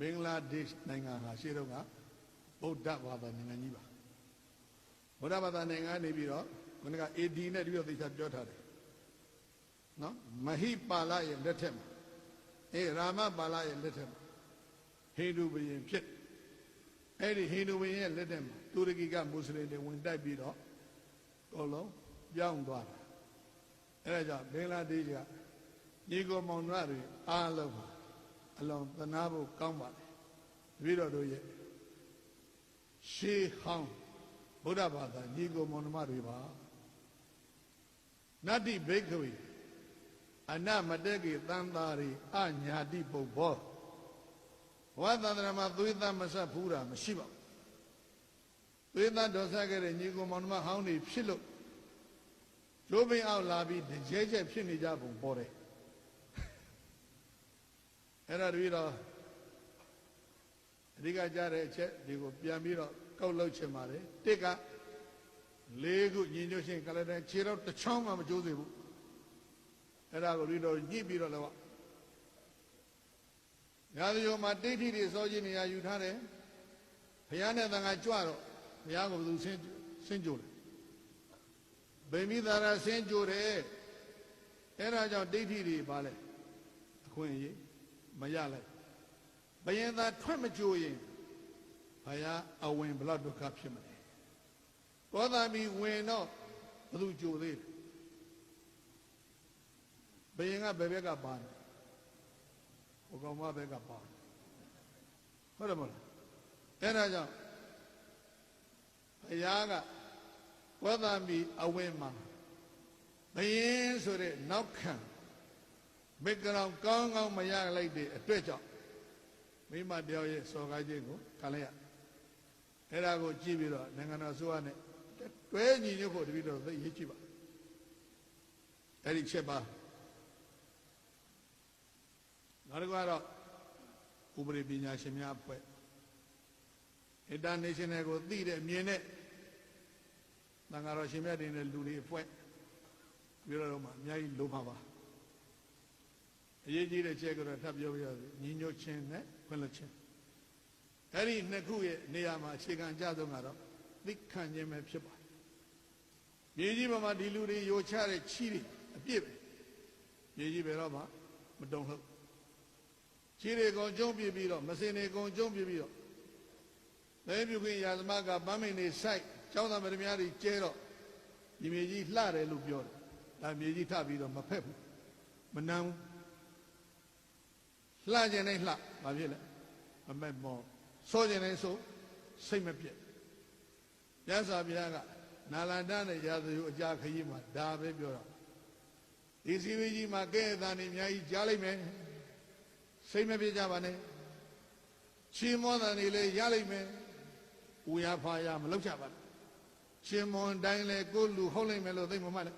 ဘင်္ဂလားဒေ့ရှ်နိုင်ငံဟာရှေ့တော့ကဗုဒ္ဓဘာသာနိုင်ငံကြီးပါဗုဒ္ဓဘာသာနိုင်ငံကနေပြီးတော့ခုနက AD နဲ့တပြီးတော့သိချာပြောထားတယ်နော်မဟိပါလရဲ့လက်ထက်မှာအေးရာမပါလရဲ့လက်ထက်မှာဟိန္ဒူဘုရင်ဖြစ်အဲ့ဒီဟိန္ဒူဘုရင်ရဲ့လက်ထက်မှာတူရကီကမွတ်စလင်တွေဝင်တိုက်ပြီးတော့အကုန်လုံးပြောင်းသွားတာအဲ့ဒါကြောင့်ဘင်္ဂလားဒေ့ရှ်ကညီကိုမောင်နှမတွေအားလုံးပါ အလွန်သနာဖို့ကောင်းပါတယ်တပည့်တော်တို့ရဲ့ရှေးဟောင်းဗုဒ္ဓဘာသာညီကိုမောင်နှမတွေပါနတ္တိဘိက္ခဝေအနမတကေသံသာရိအညာတိပုဗ္ဗောဝါသန္တရမှာသွေးသားမဆက်ဖူးတာမရှိပါဘူးသွေးသားဒေါ်ဆက်ခဲ့တဲ့ညီကိုမောင်နှမဟောင်းတွေဖြစ်လို့ကျိုးပင်အောင်လာပြီးကြဲကြဲဖြစ်နေကြပုံပေါ်တယ် အဲ့ဒါတပည့်တော်အဓိကကြားတဲ့အချက်ဒီကိုပြန်ပြီးတော့ကောက်လောက်ချင်ပါတယ်တစ်ကလေးခုညီညွတ်ရှင်ကလည်းတဲ့ခြေတော့တစ်ချောင်းမှမကျိုးစေဘူးအဲ့ဒါကိုတပည့်တော်ညှိပြီးတော့လည်းရာဇယုံမှာတိဋ္ဌိတွေစောခြင်းနေရာယူထားတယ်ဘုရားနဲ့တန်ခါကြွတော့ဘုရားကိုဘယ်သူဆင်းဆင်းကြိုးလဲဗိမိသာရဆင်းကြိုးတယ်အဲ့ဒါကြောင့်ဒိဋ္ဌိတွေပါလဲအခွင့်အရေး မရလိုက်ဘယင်သာထွက်မကြိုးရင်ဘုရားအဝင်ဘလောက်ဒုက္ခဖြစ်မလဲသောတာမီဝင်တော့ဘယ်သူကြိုးသေးလဲဘယင်ကဘယ်ဘက်ကပါတယ်ဟိုကောင်မဘက်ကပါတယ်ဟုတ်တယ်မလားအဲ့ဒါကြောင့်ဘုရားကသောတာမီအဝင်မှာဘယင်ဆိုတဲ့နောက်ခံ မိကရောင်ကောင်းကောင်းမရလိုက်တဲ့အတွက်ကြောင့်မိမတယောက်ရဲ့စော်ကားခြင်းကိုခံလိုက်ရအဲ့ဒါကိုကြည့်ပြီးတော့နိုင်ငံတော်ဆိုရနဲ့တွဲညီညွတ်ဖို့တပည့်တော်သိရေးကြည့်ပါအဲ့ဒီချက်ပါနောက်တစ်ခုကတော့ဥပဒေပညာရှင်များအဖွဲ့ international ကိုသိတဲ့မြင်တဲ့သံဃာတော်ရှင်မြတ်တွေနဲ့လူတွေအဖွဲ့ပြီးတော့မှအများကြီးလိုပါပါ အရေးကြီးတဲ့ချက်ကတော့ထပ်ပြောပြရစီညီညွတ်ခြင်းနဲ့ခွင့်လွှတ်ခြင်းအဲ့ဒီနှစ်ခုရဲ့နေရာမှာအခြေခံကြဆုံးကတော့သိခံခြင်းပဲဖြစ်ပါတယ်မြေကြီးပေါ်မှာဒီလူတွေယိုချတဲ့ချီးတွေအပြည့်ပဲမြေကြီးဘယ်တော့မှမတုံ့လှုပ်ချီးတွေကုန်ကျုံးပြပြီးတော့မစင်တွေကုန်ကျုံးပြပြီးတော့လဲပြုခွင့်ရာသမကပန်းမိန်တွေစိုက်ကျောင်းသားမရမများတွေကျဲတော့ဒီမြေကြီးလှတယ်လို့ပြောတယ်ဒါမြေကြီးထပြီးတော့မဖက်ဘူးမနမ်းဘူး လှကျင်တိုင်းလှဘာဖြစ်လဲမမက်မောဆိုးကျင်တိုင်းဆိုးစိတ်မပြတ်ရသဗျာကနာလန္ဒနဲ့ရာဇယုအကြာခကြီးမှာဒါပဲပြောတော့ဒီစီဝေးကြီးမှာကဲအတန်နေအများကြီးကြားလိုက်မယ်စိတ်မပြတ်ကြပါနဲ့ချီးမွမ်းတယ်နေလေရလိုက်မယ်ဦးရဖာရမလောက်ကြပါနဲ့ရှင်မွန်တိုင်းလဲကိုလူဟုတ်လိုက်မယ်လို့သိမမှတ်နဲ့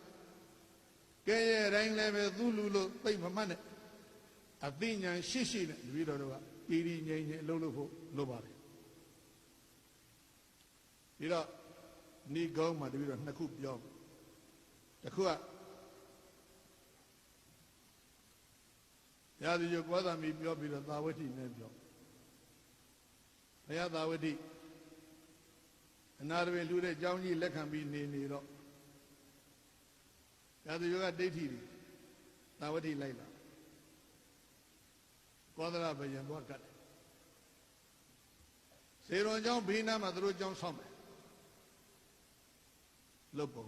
ကဲရဲ့တိုင်းလဲပဲသူ့လူလို့သိမမှတ်နဲ့ အသိဉာဏ်ရှိရှိနဲ့တပည့်တော်တို့ကပီရိငြိမ်ငြိမ်အလုပ်လုပ်ဖို့လိုပါတယ်ပြီးတော့ဏိကုံးမှာတပည့်တော်နှစ်ခုပြောတစ်ခုကရာဇီယောကောသမီပြောပြီးတော့သာဝတိနဲ့ပြောဘုရားသာဝတိအနာရဝေလူတဲ့ကြောင်းကြီးလက်ခံပြီးနေနေတော့ရာဇီယောကဒိဋ္ဌိတွေသာဝတိလိုက်လာ ကောသလဘယံဘောကတ်စေရွန်ကျောင်းဘေးနားမှာသူတို့ကျောင်းဆောက်မယ်လုတ်ပုံ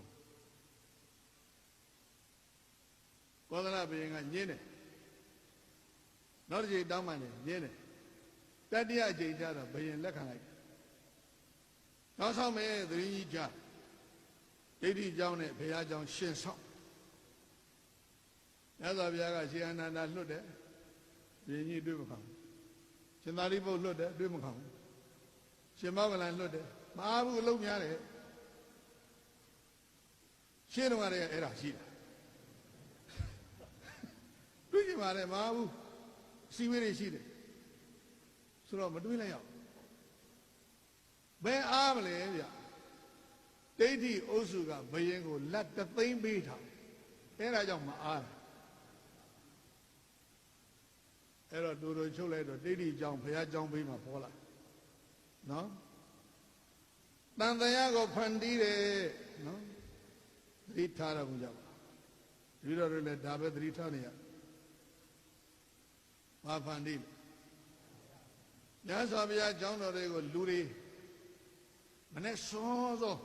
ကောသလဘယံကညင်းတယ်နောက်တစ်ချိန်တောင်းမှလည်းညင်းတယ်တတိယအချိန်ကျတော့ဘယံလက်ခံလိုက်နောက်ဆောက်မယ်သတိကြီးကြားဒိဋ္ဌိကျောင်းနဲ့ဘုရားကျောင်းရှင်းဆောက်မြတ်စွာဘုရားကရှင်အနန္ဒာလွတ်တယ် ဘင်းကြီးတွေ့မခံဘူးရှင်သာရိပုတ္တလွတ်တယ်တွေ့မခံဘူးရှင်မောကလန်လွတ်တယ်မအားဘူးအလုံးများတယ်ရှင်းတော့ရတယ်အဲ့ဒါရှိတာတွေ့ကြပါလေမအားဘူးစီဝေးတွေရှိတယ်ဆိုတော့မတွေးလိုက်ရအောင်ဘယ်အားမလဲဗျဒိဋ္ဌိအုပ်စုကဘယင်းကိုလက်တသိမ့်ပေးထားအဲ့ဒါကြောင့်မအား အဲ့တော့တူတူချုပ်လိုက်တော့တိဋ္ဌိကြောင့်ဘုရားကြောင့်ဘေးမှာပေါ်လာနော်တန်တရားကိုဖန်တီးတယ်နော်သတိထားတော့ကြပါဒီတော့လည်းဒါပဲသတိထားနေရဘာဖန်တီးလဲညသောဘုရားကျောင်းတော်တွေကိုလူတွေမနဲ့စောစော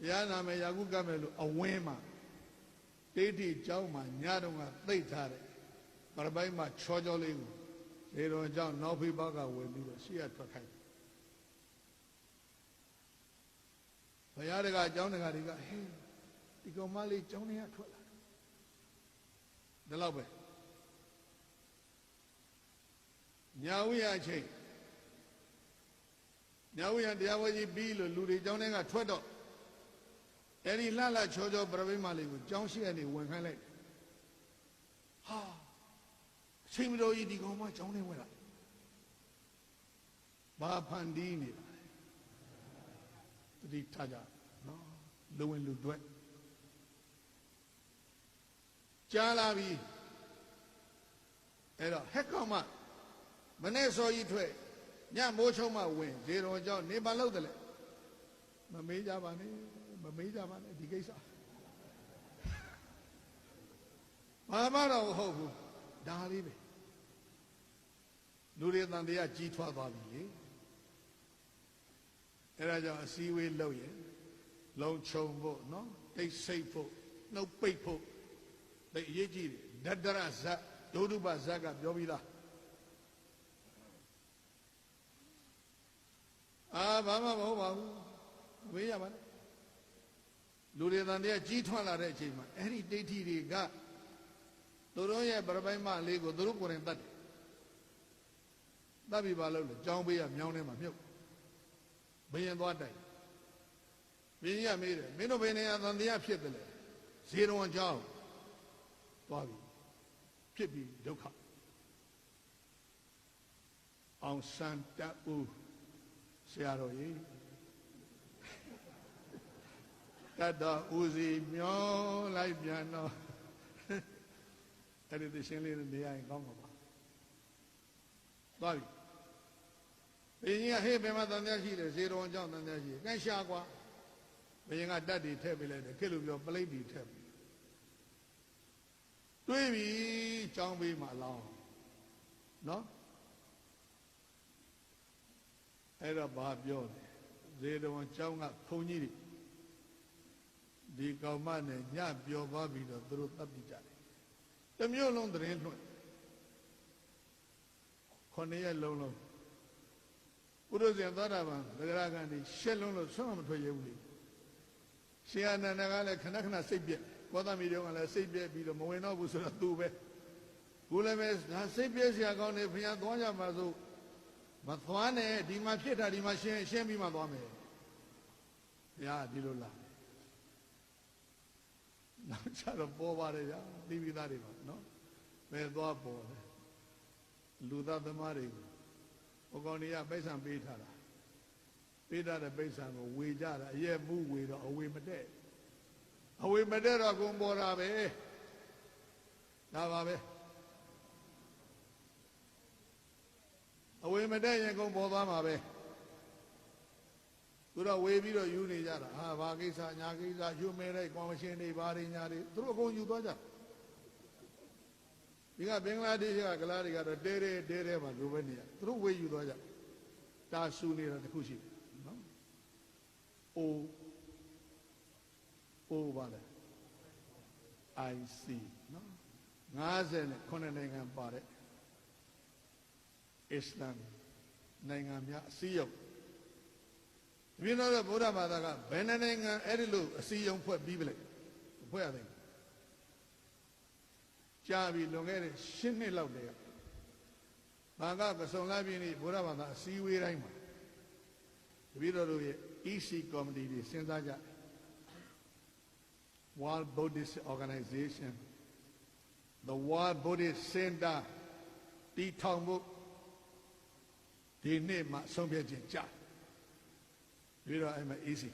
ဘုရားနာမည်ယာကုကမယ်လို့အဝင်းမှာတိဋ္ဌိကျောင်းမှာညတော့ကသိပ်ထားတယ် ပရပိုက်မှာချောချောလေးကိုလေတော်ကျောင်းနောက်ဖိဘကဝင်ပြီးတော့ရှေ့ကထွက်ခိုင်းဘုရားတကအကျောင်းတကတွေကဟေးဒီကောင်မလေးကျောင်းထဲကထွက်လာတယ်ဒါတော့ပဲညာဝိယအချိန်ညာဝိယတရားဝဲကြီးပြီးလို့လူတွေကျောင်းထဲကထွက်တော့အဲ့ဒီလှလှချောချောပြပိမလေးကိုကျောင်းရှိကနေဝင်ခိုင်းလိုက်ဟာအ ချိန်မတော်ကြီးဒီကောင်မကျောင်းထဲဝင်လာဘာဖန်တီးနေတာလဲတတိထားကြနော်လူဝင်လူတွေကြားလာပြီအဲ့တော့ဟက်ကောင်မမနေ့စောကြီးထွက်ညမိုးချုံမှဝင်ဇေတော်ကြောင့်နေပါလို့တယ်လေမမေးကြပါနဲ့မမေးကြပါနဲ့ဒီကိစ္စဘာမှတော့မဟုတ်ဘူး ဒါလေးပဲလူတွေတန်တရားကြီးထွားသွားပြီလေအဲဒါကြောင့်အစည်းအဝေးလုပ်ရင်လုံခြုံဖို့နော်တိတ်ဆိတ်ဖို့နှုတ်ပိတ်ဖို့တိတ်အရေးကြီးတယ်ဒတ္တရဇတ်ဒုဒုပဇတ်ကပြောပြီးသားအာဘာမှမဟုတ်ပါဘူးဝေးရပါနဲ့လူတွေတန်တရားကြီးထွားလာတဲ့အချိန်မှာအဲ့ဒီဒိဋ္ဌိတွေက သူတို့ရဲ့ပြပိုင်မလေးကိုသူတို့ကိုယ်တိုင်တတ်တယ်တတ်ပြီးပါလို့လေကြောင်းပေးရမြောင်းထဲမှာမြုပ်ဘယင်သွားတိုက်ဘင်းကြီးကမေးတယ်မင်းတို့ဘယ်နေရာတန်တရားဖြစ်တယ်လဲဇေရဝံကြောင်းသွားပြီဖြစ်ပြီးဒုက္ခအောင်စံတအူဆရာတော်ကြီးတတ်တော်ဦးစီမျောလိုက်ပြန်တော့ အဲ့ဒီသရှင်လေးနေရရင်ကောင်းမှာပါသွားပြီဘုရင်ကဟေ့ဘယ်မှာတန်တရားရှိတယ်ဇေတော်ကြောင့်တန်တရားရှိတယ်ကဲရှာကွာဘုရင်ကတတ်တွေထည့်ပေးလိုက်တယ်ခေလို့ပြောပလိတ်တွေထည့်ပေးတွေးပြီကြောင်းပေးမှလောင်းနော်အဲ့တော့ဘာပြောလဲဇေတော်ကြောင်းကဘုန်းကြီးတွေဒီကောင်မနဲ့ညပြောသွားပြီးတော့သူတို့တတ်ပြကြတယ် တမျိုးလုံးသတင်းလွှင့်ခொနှစ်ရက်လုံးလုံးပုရိသေသောတာပန်သဂရကံဒီရှက်လုံးလို့ဆွမ်းမထွက်ရဘူးလေရှင်အနန္ဒကလည်းခဏခဏစိတ်ပြက်ကောသမီတို့ကလည်းစိတ်ပြက်ပြီးတော့မဝင်တော့ဘူးဆိုတော့သူပဲခုလည်းပဲဒါစိတ်ပြက်စရာကောင်းနေဘုရားသွားကြမှာဆိုမသွားနဲ့ဒီမှာဖြစ်တာဒီမှာရှင်းရှင်းပြီးမှသွားမယ်ဘုရားဒီလိုလား နောက်ကျတော့ပေါ်ပါတယ်ဗျာတိပိသားတွေပါနော်ဘယ်သွားပေါ်လဲလူသားသမားတွေကိုဟိုကောင်တွေကပိဿံပေးထားတာပေးထားတဲ့ပိဿံကိုဝေကြတာအရက်မှုဝေတော့အဝေမတဲ့အဝေမတဲ့တော့ကုန်ပေါ်တာပဲဒါပါပဲအဝေမတဲ့ရင်ကုန်ပေါ်သွားမှာပဲ သူတော့ဝေပြီးတော့ယူနေကြတာဟာဘာကိစ္စညာကိစ္စယူမဲတဲ့ကော်မရှင်တွေဘာတွေညာတွေသူတို့အကုန်ယူသွားကြဒီကဘင်္ဂလားဒေ့ရှ်ကကလားတွေကတော့တဲတဲတဲတဲမှာလိုပဲနေရသူတို့ဝေယူသွားကြတာဆူနေတာတခုရှိတယ်နော်အိုအိုပါလေ IC နော်50နဲ့9နိုင်ငံပါတဲ့အစ္စလမ်နိုင်ငံများအစည်းအရုံး ဒီလိုတော့ဗုဒ္ဓဘာသာကဘယ်နိုင်ငံအဲ့ဒီလိုအစည်းအရုံးဖွဲ့ပြီးပြီလေဖွဲ့ရတယ်ကြာပြီလွန်ခဲ့တဲ့၈နှစ်လောက်တည်းကဘာကပစုံလာပြင်းနေဗုဒ္ဓဘာသာအစည်းအဝေးတိုင်းမှာတပည့်တော်တို့ရဲ့ EC committee တွေစဉ်းစားကြ World Buddhist Organization the World Buddhist Center တည်ထောင်ဖို့ဒီနေ့မှဆုံးဖြတ်ခြင်းကြာပြီးတော့ အဲ့မှာ easy